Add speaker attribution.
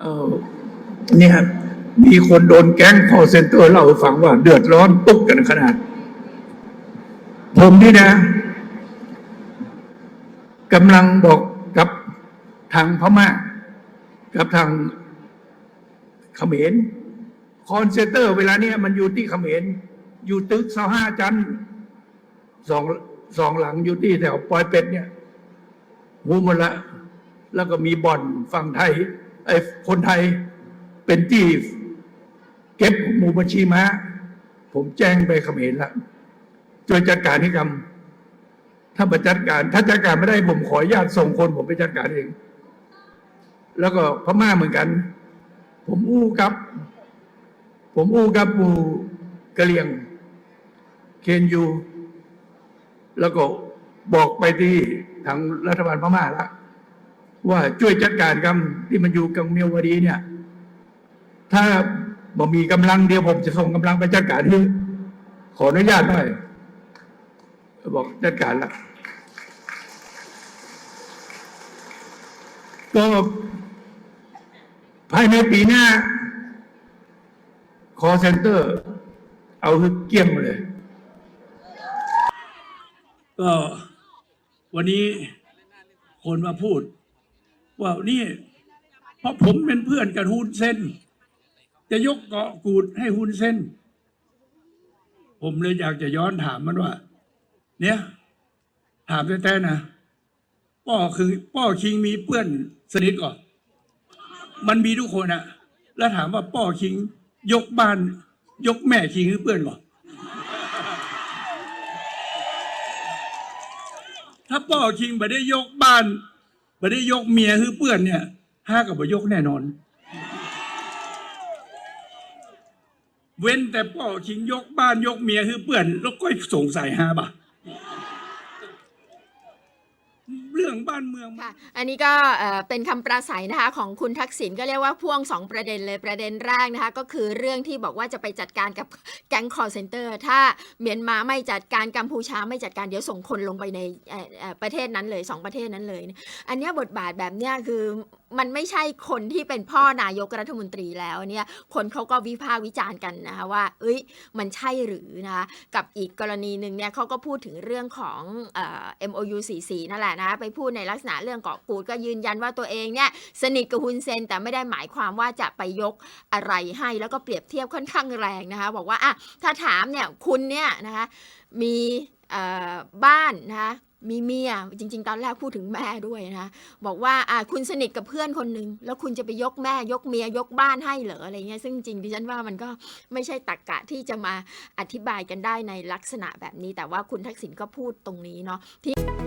Speaker 1: เออนี่ยมีคนโดนแก๊งคอเซ็นเตอร์เล่าให้ฟังว่า เดือดร้อนตุ๊กกันขนาด ผมนี่นะกำลังบอกกับทางพม่า กับทางเขมรคอนเซนเตอร์ เวลาเนี้ยมันอยู่ที่เขมรอยู่ตึกเสาห้าจันสองสองหลังอยู่ที่แถวปอยเป็ดเนี่ยหูหมดละ แล้วก็มีบ่อนฝั่งไทย ไอ้คนไทยเป็นที่เก็บหมู่บัญชีม้า ผมแจ้งไปเขมรละช่วยจัดการให้กรรมถ้ามาจัดการ ถ้าจัดการไม่ได้ผมขออนุญาตส่งคนผมไปจัดการเอง แล้วก็พม่าเหมือนกัน ผมอู้กับ ผมอู้กับหมู่กะเหรียง เคนยู แล้วก็บอกไปที่ทางรัฐบาลพม่าละ ว่าช่วยจัดการกับที่มันอยู่กับเมียวดีเนี่ย ถ้าบ่มีกำลังเดียวผมจะส่งกำลังไปจัดการที่ขออนุญาตหน่อยบอกจัดการละก็ภายในปีหน้าคอเซ็นเตอร์ เอาเกลี้ยงมเลย
Speaker 2: ก็วันนี้คนมาพูด ว่านี่เพราะผมเป็นเพื่อนกับฮุนเซนจะยกเกาะกูดให้ฮุนเซนผมเลยอยากจะย้อนถามมันว่า เนี่ย ถามแต่ๆนะป้อคือป้อคิงมีเพื่อนสนิทก่อนมันมีทุกคนอะแล้วถามว่าป้อคิง ยกบ้าน ยกแม่คิงคือเพื่อนก่อนถ้าป้อคิงไม่ได้ยกบ้าน บได้ยกเมียคือเปื่อนเนี่ยห้ากับบ่ยกแน่นอน เว้นแต่ป่อชิงยกบ้านยกเมียคือเปื่อน แล้วก็สงสัยห้าบาทเรื่อง บ้านเมือง
Speaker 3: ค่ะ อันนี้ก็เป็นคำปราศัยนะคะของคุณทักษิณก็เรียกว่าพ่วง 2 ประเด็นเลยประเด็นแรกนะคะ ก็คือเรื่องที่บอกว่าจะไปจัดการกับแก๊งคอร์เซนเตอร์ ถ้าเมียนมาไม่จัดการกัมพูชาไม่จัดการเดี๋ยวส่งคนลงไปในประเทศนั้นเลย 2 ประเทศนั้นเลย อันนี้บทบาทแบบเนี้ยคือ มันไม่ใช่คนที่เป็นพ่อนายกรัฐมนตรีแล้วเนี่ย คนเขาก็วิพากษ์วิจารณ์กันนะคะว่า เอ้ย มันใช่หรือนะคะกับอีกกรณีหนึ่งเนี่ยเขาก็พูดถึงเรื่องของเอ่อ MOU 44นั่นแหละนะ ไปพูดในลักษณะเรื่องเกาะกูดก็ยืนยันว่าตัวเองเนี่ยสนิทกับฮุนเซน แต่ไม่ได้หมายความว่าจะไปยกอะไรให้ แล้วก็เปรียบเทียบค่อนข้างแรงนะคะ บอกว่าอะถ้าถามเนี่ยคุณเนี่ยนะคะมี บ้านนะคะมีเมียจริง ๆ ตอนแรกพูดถึงแม่ด้วยนะคะบอกว่าคุณสนิทกับเพื่อนคนหนึ่งแล้วคุณจะไปยกแม่ยกเมียยกบ้านให้เหรออะไรเงี้ยซึ่งจริงดิฉันว่ามันก็ไม่ใช่ตรกกะที่จะมาอธิบายกันได้ในลักษณะแบบนี้ แต่ว่าคุณทักษิณก็พูดตรงนี้เนาะที่